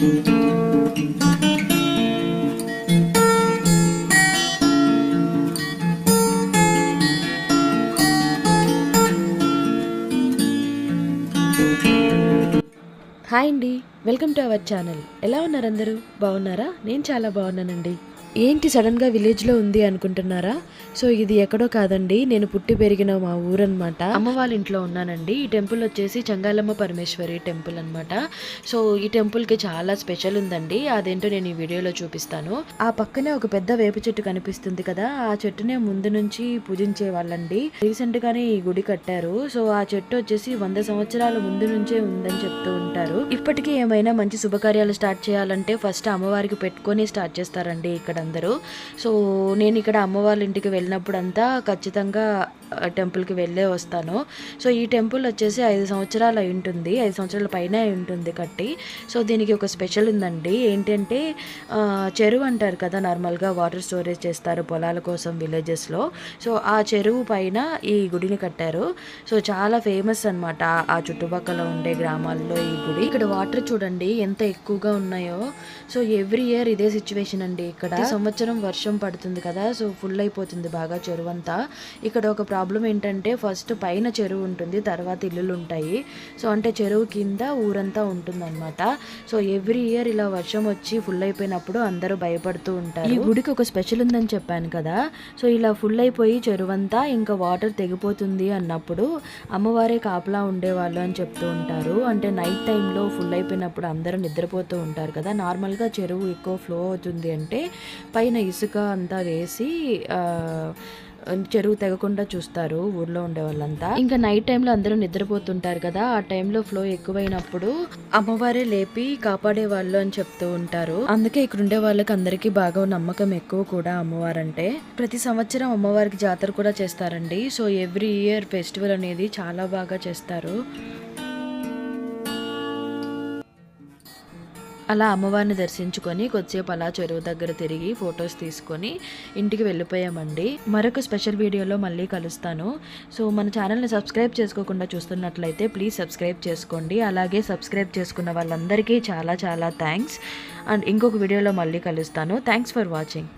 Hi అండి welcome to our channel. ఎలా ఉన్నారు అందరూ? బాగున్నారా? నేను చాలా బాగున్నానండి. ఏంటి సడన్గా విలేజ్లో ఉంది అనుకుంటున్నారా? సో ఇది ఎక్కడో కాదండి. నేను పుట్టి పెరిగిన మా ఊరన్నమాట. అమ్మ వాళ్ళ ఇంట్లో ఉన్నానండి. ఈ టెంపుల్ వచ్చేసి చంగాలమ్మ పరమేశ్వరి టెంపుల్ అన్నమాట. సో ఈ టెంపుల్కి చాలా స్పెషల్ ఉందండి. అదేంటో నేను ఈ వీడియోలో చూపిస్తాను. ఆ పక్కనే ఒక పెద్ద వేప చెట్టు కనిపిస్తుంది కదా. ఆ చెట్టునే ముందు నుంచి పూజించే వాళ్ళండి. రీసెంట్ గానే ఈ గుడి కట్టారు. సో ఆ చెట్టు వచ్చేసి వంద సంవత్సరాల ముందు నుంచే ఉందని చెప్తూ ఉంటారు. ఇప్పటికీ ఏమైనా మంచి శుభకార్యాలు స్టార్ట్ చేయాలంటే ఫస్ట్ అమ్మవారికి పెట్టుకొని స్టార్ట్ చేస్తారండి ఇక్కడ. అందరూ సో నేను ఇక్కడ అమ్మవాళ్ళ ఇంటికి వెళ్ళినప్పుడు అంతా ఖచ్చితంగా టెంపుల్కి వెళ్ళే వస్తాను. సో ఈ టెంపుల్ వచ్చేసి ఐదు సంవత్సరాలు అయి ఉంటుంది. ఐదు సంవత్సరాల పైన అయి ఉంటుంది కట్టి. సో దీనికి ఒక స్పెషల్ ఉందండి. ఏంటంటే చెరువు అంటారు కదా నార్మల్గా వాటర్ స్టోరేజ్ చేస్తారు పొలాల కోసం విలేజెస్లో. సో ఆ చెరువు పైన ఈ గుడిని కట్టారు. సో చాలా ఫేమస్ అనమాట ఆ చుట్టుపక్కల ఉండే గ్రామాల్లో ఈ గుడి. ఇక్కడ వాటర్ చూడండి ఎంత ఎక్కువగా ఉన్నాయో. సో ఎవ్రీ ఇయర్ ఇదే సిచ్యువేషన్ అండి ఇక్కడ. సంవత్సరం వర్షం పడుతుంది కదా సో ఫుల్ అయిపోతుంది బాగా చెరువు అంతా ఇక్కడ ఒక ప్రాబ్లం ఏంటంటే ఫస్ట్ పైన చెరువు ఉంటుంది తర్వాత ఇల్లులు ఉంటాయి. సో అంటే చెరువు కింద ఊరంతా ఉంటుందన్నమాట. సో ఎవ్రీ ఇయర్ ఇలా వర్షం వచ్చి ఫుల్ అయిపోయినప్పుడు అందరూ భయపడుతూ ఉంటారు. ఈ గుడికి ఒక స్పెషల్ ఉందని చెప్పాను కదా. సో ఇలా ఫుల్ అయిపోయి చెరువు అంతా ఇంకా వాటర్ తెగిపోతుంది అన్నప్పుడు అమ్మవారే కాపలా ఉండేవాళ్ళు అని చెప్తూ ఉంటారు. అంటే నైట్ టైంలో ఫుల్ అయిపోయినప్పుడు అందరూ నిద్రపోతూ ఉంటారు కదా. నార్మల్గా చెరువు ఎక్కువ ఫ్లో అవుతుంది అంటే పైన ఇసుక అంతా వేసి చెరువు తెగకుండా చూస్తారు ఊర్లో ఉండే వాళ్ళంతా. ఇంకా నైట్ టైంలో అందరూ నిద్రపోతుంటారు కదా ఆ టైంలో ఫ్లో ఎక్కువైనప్పుడు అమ్మవారే లేపి కాపాడే వాళ్ళు అని చెప్తూ ఉంటారు. అందుకే ఇక్కడ ఉండే వాళ్ళకి అందరికీ బాగా నమ్మకం ఎక్కువ కూడా అమ్మవారంటే. ప్రతి సంవత్సరం అమ్మవారికి జాతర కూడా చేస్తారండి. సో ఎవ్రీ ఇయర్ ఫెస్టివల్ అనేది చాలా బాగా చేస్తారు. అలా అమ్మవారిని దర్శించుకొని కొద్దిసేపు అలా చెరువు దగ్గర తిరిగి ఫొటోస్ తీసుకొని ఇంటికి వెళ్ళిపోయామండి. మరొక స్పెషల్ వీడియోలో మళ్ళీ కలుస్తాను. సో మన ఛానల్ని సబ్స్క్రైబ్ చేసుకోకుండా చూస్తున్నట్లయితే ప్లీజ్ సబ్స్క్రైబ్ చేసుకోండి. అలాగే సబ్స్క్రైబ్ చేసుకున్న వాళ్ళందరికీ చాలా చాలా థ్యాంక్స్. అండ్ ఇంకొక వీడియోలో మళ్ళీ కలుస్తాను. Thanks for watching.